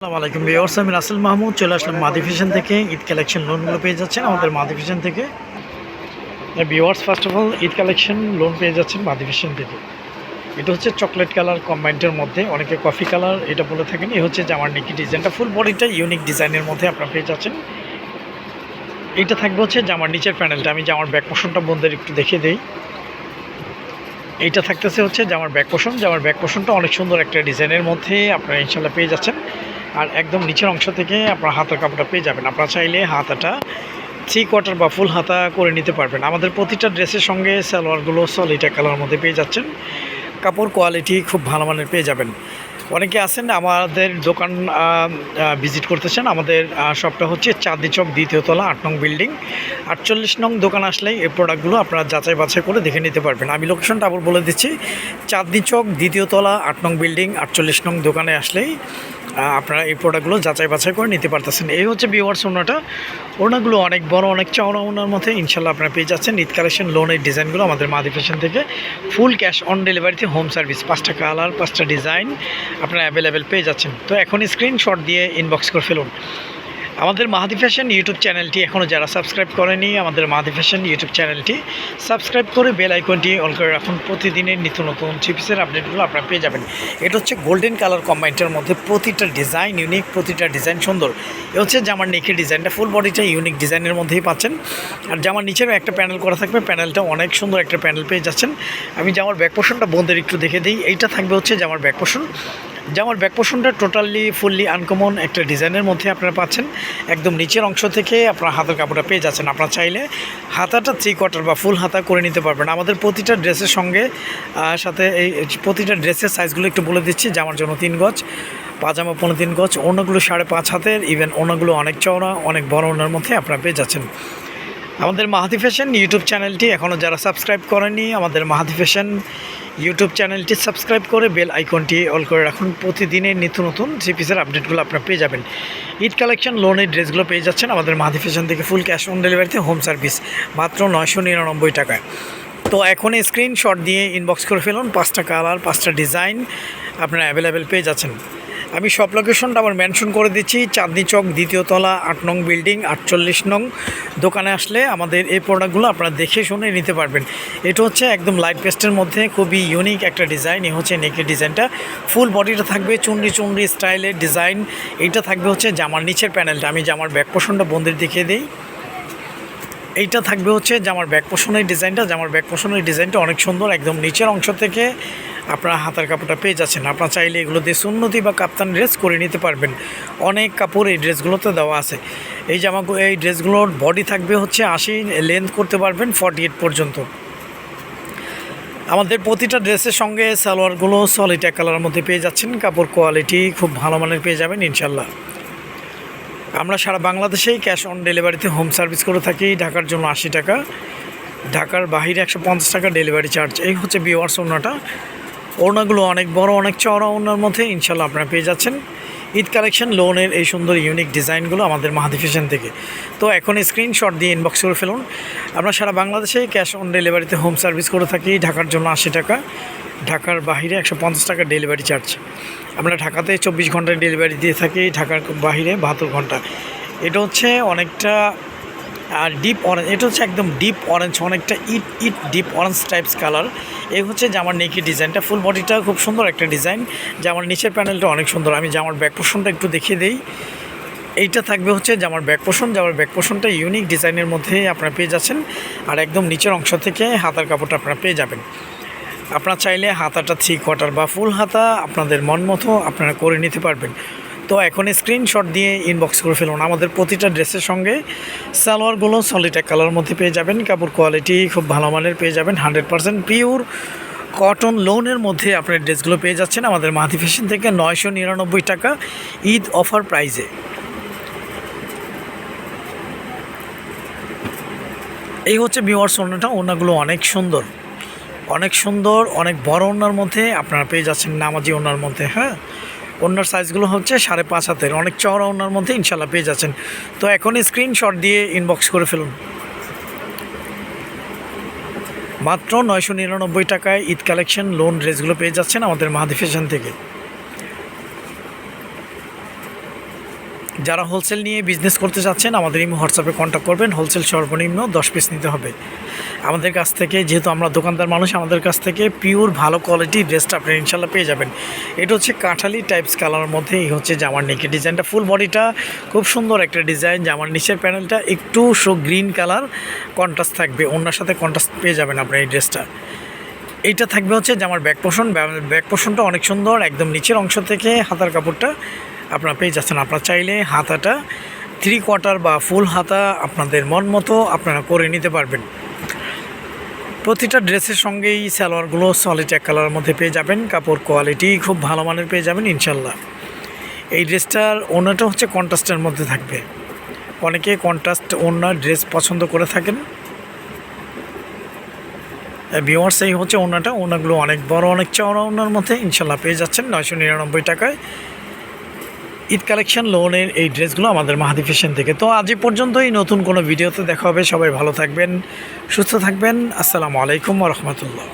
আসসালামু আলাইকুম আমি রাসেল মাহমুদ, চলে আসলাম মাদি ফ্যাশন থেকে। ঈদ কালেকশন লোনগুলো পেয়ে যাচ্ছেন আমাদের মাদি ফ্যাশন থেকে। Viewers first of all Eid collection loan পেয়ে যাচ্ছেন মাদি ফ্যাশন থেকে। এটা হচ্ছে চকলেট কালার কম্বাইন্ডের মধ্যে, অনেকে কফি কালার এটা বলে থাকেন। এই হচ্ছে জামার নিকি ডিজাইনটা ফুল বডিটা ইউনিক ডিজাইনের মধ্যে আপনারা পেয়ে যাচ্ছেন। এইটা থাকবে হচ্ছে জামার নিচের প্যানেলটা আমি জামার ব্যাক পোষণটা বন্ধের একটু দেখিয়ে দিই। এইটা থাকতেছে হচ্ছে জামার ব্যাক পোষণ জামার ব্যাক পোষণটা অনেক সুন্দর একটা ডিজাইনের মধ্যে আপনারা ইনশাল্লাহ পেয়ে যাচ্ছেন। আর একদম নিচের অংশ থেকে আপনার হাতের কাপড়টা পেয়ে যাবেন। আপনারা চাইলে হাতাটা থ্রি কোয়ার্টার বা ফুল হাতা করে নিতে পারবেন। আমাদের প্রতিটা ড্রেসের সঙ্গে সালোয়ারগুলো সলিটা কালার মধ্যে পেয়ে যাচ্ছেন। কাপড় কোয়ালিটি খুব ভালো মানের পেয়ে যাবেন। অনেকে আছেন, আমাদের দোকান ভিজিট করতেছেন। আমাদের শপটা হচ্ছে চাঁদনি চক দ্বিতীয় তলা, আট নং বিল্ডিং আটচল্লিশ নং দোকান আসলেই এই প্রোডাক্টগুলো আপনারা যাচাই বাছাই করে দেখে নিতে পারবেন। আমি লোকেশনটা আবার বলে দিচ্ছি। চাঁদনি চক দ্বিতীয় তলা, আট নং বিল্ডিং আটচল্লিশ নং দোকানে আসলেই আপনারা এই প্রোডাক্টগুলো যাচাই বাছাই করে নিতে পারতেছেন। এই হচ্ছে বিওয়ার্স ওনাটা। ওনাগুলো অনেক বড়, অনেক চওড়া ওনার মধ্যে ইনশাল্লাহ আপনারা পেয়ে যাচ্ছেন। ঈদ কালেকশন লোনের ডিজাইনগুলো আমাদের মাদি ফ্যাশন থেকে। ফুল ক্যাশ অন ডেলিভারিতে হোম সার্ভিস পাঁচটা কালার পাঁচটা ডিজাইন আপনারা অ্যাভেলেবেল পেয়ে যাচ্ছেন। তো এখন স্ক্রিনশট দিয়ে ইনবক্স করে ফেলুন। আমাদের মাহাদি ফ্যাশন ইউটিউব চ্যানেলটি এখনও যারা সাবস্ক্রাইব করেনি, আমাদের মাহাদি ফ্যাশন ইউটিউব চ্যানেলটি সাবস্ক্রাইব করে বেল আইকনটি অন করে রাখুন। প্রতিদিনের নিত্য নতুন চিপিসের আপডেটগুলো আপনারা পেয়ে যাবেন। এটা হচ্ছে গোল্ডেন কালার কম্বাইন্ডের মধ্যে প্রতিটা ডিজাইন ইউনিক প্রতিটা ডিজাইন সুন্দর। এ হচ্ছে জামার নেকের ডিজাইনটা ফুল বডিটা ইউনিক ডিজাইনের মধ্যেই পাচ্ছেন। আর জামার নিচেও একটা প্যানেল করা থাকবে প্যানেলটা অনেক সুন্দর একটা প্যানেল পেয়ে যাচ্ছেন। আমি জামার ব্যাক পোর্শনটা বন্ধের একটু দেখে দিই। এইটা থাকবে হচ্ছে জামার ব্যাক পোর্শন জামার ব্যাক পোর্শনটা টোটালি ফুললি আনকমন একটা ডিজাইনের মধ্যে আপনারা পাচ্ছেন। একদম নিচের অংশ থেকে আপনার হাতের কাপড়টা পেয়ে যাচ্ছেন। আপনারা চাইলে হাতাটা থ্রি কোয়ার্টার বা ফুল হাতা করে নিতে পারবেন। আমাদের প্রতিটা ড্রেসের সঙ্গে সাথে এই প্রতিটা ড্রেসের সাইজগুলো একটু বলে দিচ্ছি। জামার জন্য তিন গজ, পাজামা পনেরো তিন গজ, অন্যগুলো সাড়ে পাঁচ হাতের ইভেন অন্যগুলো অনেক চওড়া, অনেক বড় ওনার মধ্যে আপনারা পেয়ে যাচ্ছেন। আমাদের মাহাদি ফ্যাশন ইউটিউব চ্যানেলটি এখনও যারা সাবস্ক্রাইব করেনি, আমাদের মাহাদি ফ্যাশন ইউটিউব চ্যানেলটি সাবস্ক্রাইব করে বেল আইকনটি অল করে রাখুন। প্রতিদিনের নিত্য নতুন থ্রি পিসের আপডেটগুলো আপনারা পেয়ে যাবেন। ঈদ কালেকশন লোনের ড্রেসগুলো পেয়ে যাচ্ছেন আমাদের মাহাদি ফ্যাশন থেকে ফুল ক্যাশ অন ডেলিভারিতে হোম সার্ভিস মাত্র নয়শো নিরানব্বই টাকায়। তো এখন স্ক্রিনশট দিয়ে ইনবক্স করে ফেলুন, পাঁচটা কালার পাঁচটা ডিজাইন আপনারা অ্যাভেলেবেল পেয়ে যাচ্ছেন। আমি সব লোকেশনটা আবার মেনশন করে দিচ্ছি। চাঁদনি চক, দ্বিতীয় তলা, আট নং বিল্ডিং আটচল্লিশ নং। দোকানে আসলে আমাদের এই প্রোডাক্টগুলো আপনারা দেখে শুনে নিতে পারবেন। এটা হচ্ছে একদম লাইট পেস্টের মধ্যে খুবই ইউনিক একটা ডিজাইন এ হচ্ছে নেকের ডিজাইনটা ফুল বডিটা থাকবে চুনরি চুনরি স্টাইলের ডিজাইন এইটা থাকবে হচ্ছে জামার নিচের প্যানেলটা আমি জামার ব্যাক পোষণটা বন্দির দেখিয়ে দিই। এইটা থাকবে হচ্ছে জামার ব্যাক পোষণের ডিজাইনটা জামার ব্যাক পোষণের ডিজাইনটা অনেক সুন্দর, একদম নিচের অংশ থেকে আপনারা হাতার কাপড়টা পেয়ে যাচ্ছেন। আপনারা চাইলে এগুলো দিয়ে সুন্নতি বা কাপ্তান ড্রেস করে নিতে পারবেন। অনেক কাপড় এই ড্রেসগুলোতে দেওয়া আছে। এই জামা এই ড্রেসগুলোর বডি থাকবে হচ্ছে আশি লেন্থ করতে পারবেন ফর্টি পর্যন্ত। আমাদের প্রতিটা ড্রেসের সঙ্গে সালোয়ারগুলো সলিড এক কালারের মধ্যে পেয়ে যাচ্ছেন। কাপড় কোয়ালিটি খুব ভালো মানের পেয়ে যাবেন ইনশাল্লাহ আমরা সারা বাংলাদেশেই ক্যাশ অন ডেলিভারিতে হোম সার্ভিস করে থাকি। ঢাকার জন্য আশি টাকা, ঢাকার বাহিরে একশো পঞ্চাশ টাকা ডেলিভারি চার্জ এই হচ্ছে বিওয়ার্স ওড়নাটা ওড়নাগুলো অনেক বড়, অনেক চওড়া ওড়নার মধ্যে ইনশাল্লাহ আপনারা পেয়ে যাচ্ছেন। ঈদ কালেকশন লোনের এই সুন্দর ইউনিক ডিজাইনগুলো আমাদের মাহাদি ফ্যাশন থেকে। তো এখন স্ক্রিনশট দিয়ে ইনবক্স করে ফেলুন। আমরা সারা বাংলাদেশে ক্যাশ অন ডেলিভারিতে হোম সার্ভিস করে থাকি। ঢাকার জন্য আশি টাকা, ঢাকার বাহিরে একশো পঞ্চাশ টাকা ডেলিভারি চার্জ আমরা ঢাকাতে চব্বিশ ঘণ্টার ডেলিভারি দিয়ে থাকি, ঢাকার বাহিরে বাহাত্তর ঘণ্টা। এটা হচ্ছে অনেকটা আর ডিপ অরেঞ্জ এটা হচ্ছে একদম ডিপ অরেঞ্জ অনেকটা ইট ইট ডিপ অরেঞ্জ টাইপস কালার এই হচ্ছে জামার নেকি ডিজাইনটা। ফুল বডিটা খুব সুন্দর একটা ডিজাইন জামার নিচের প্যানেলটা অনেক সুন্দর। আমি জামার ব্যাক পোর্শনটা একটু দেখিয়ে দিই। এইটা থাকবে হচ্ছে জামার ব্যাক পোর্শন জামার ব্যাক পোর্শনটা ইউনিক ডিজাইনের মধ্যে আপনারা পেয়ে যাচ্ছেন। আর একদম নিচের অংশ থেকে হাতার কাপড়টা আপনারা পেয়ে যাবেন। আপনারা চাইলে হাতাটা থ্রি কোয়ার্টার বা ফুল হাতা আপনাদের মন মতো আপনারা করে নিতে পারবেন। তো এখন স্ক্রিনশট দিয়ে ইনবক্স করে ফেলুন। আমাদের প্রতিটা ড্রেসের সঙ্গে সালোয়ারগুলো সলিড এক কালার মধ্যে পেয়ে যাবেন। কাপড় কোয়ালিটি খুব ভালো মানের পেয়ে যাবেন। হান্ড্রেড পারসেন্ট পিওর কটন লোনের মধ্যে আপনার ড্রেসগুলো পেয়ে যাচ্ছেন। আমাদের মাহাদি ফ্যাশন থেকে নয়শো নিরানব্বই টাকা ঈদ অফার প্রাইজে এই হচ্ছে বিওয়ার্স ওনাটা ওনাগুলো অনেক সুন্দর। অনেক সুন্দর, অনেক বড় ওনার মধ্যে আপনারা পেয়ে যাচ্ছেন নামাজি ওনার মধ্যে হ্যাঁ? ওনার সাইজগুলো হচ্ছে সাড়ে পাঁচ হাতের। অনেক চওড়া ওনার মধ্যে ইনশাল্লাহ পেয়ে যাচ্ছেন। তো এখন স্ক্রিনশট দিয়ে ইনবক্স করে ফেলুন। মাত্র নয়শো নিরানব্বই টাকায় ঈদ কালেকশন লোন ড্রেসগুলো পেয়ে যাচ্ছেন আমাদের মাহাদি ফ্যাশন থেকে। যারা হোলসেল নিয়ে বিজনেস করতে চাচ্ছেন, আমাদের এই হোয়াটসঅ্যাপে কন্ট্যাক্ট করবেন। হোলসেল সর্বনিম্ন দশ পিস নিতে হবে। আমাদের কাছ থেকে, যেহেতু আমরা দোকানদার মানুষ, আমাদের কাছ থেকে পিওর ভালো কোয়ালিটির ড্রেসটা আপনি ইনশাল্লাহ পেয়ে যাবেন। এটা হচ্ছে কাঁঠালি টাইপস কালারের মধ্যে, এই হচ্ছে জামার নিকে ডিজাইনটা ফুল বডিটা খুব সুন্দর একটা ডিজাইন জামার নিচের প্যানেলটা একটু শো গ্রিন কালার কন্ট্রাস্ট থাকবে, অন্যার সাথে কন্ট্রাস্ট পেয়ে যাবেন আপনার এই ড্রেসটা এইটা থাকবে হচ্ছে জামার ব্যাক পোষণ ব্যাক পোষণটা অনেক সুন্দর, একদম নিচের অংশ থেকে হাতার কাপড়টা আপনারা পেয়ে যাচ্ছেন। আপনারা চাইলে হাতাটা থ্রি কোয়ার্টার বা ফুল হাতা আপনাদের মন মতো আপনারা করে নিতে পারবেন। প্রতিটা ড্রেসের সঙ্গেই সালোয়ারগুলো সলিড এক কালারের মধ্যে পেয়ে যাবেন। কাপড় কোয়ালিটি খুব ভালো মানের পেয়ে যাবেন ইনশাল্লাহ এই ড্রেসটার ওনাটা হচ্ছে কন্ট্রাস্টের মধ্যে থাকবে। অনেকে কন্ট্রাস্ট ওনার ড্রেস পছন্দ করে থাকেন। ভিওয়ার্স এই হচ্ছে ওনাটা। ওনাগুলো অনেক বড়, অনেক চওড়া ওনার মধ্যে ইনশাল্লাহ পেয়ে যাচ্ছেন। নয়শো নিরানব্বই টাকায়। ঈদ কালেকশন লোনের এই ড্রেসগুলো আমাদের মাহাদি ফ্যাশন থেকে। তো আজ পর্যন্তই, নতুন কোনো ভিডিওতে দেখা হবে। সবাই ভালো থাকবেন, সুস্থ থাকবেন। আসসালামু আলাইকুম রহমতুল্লাহ।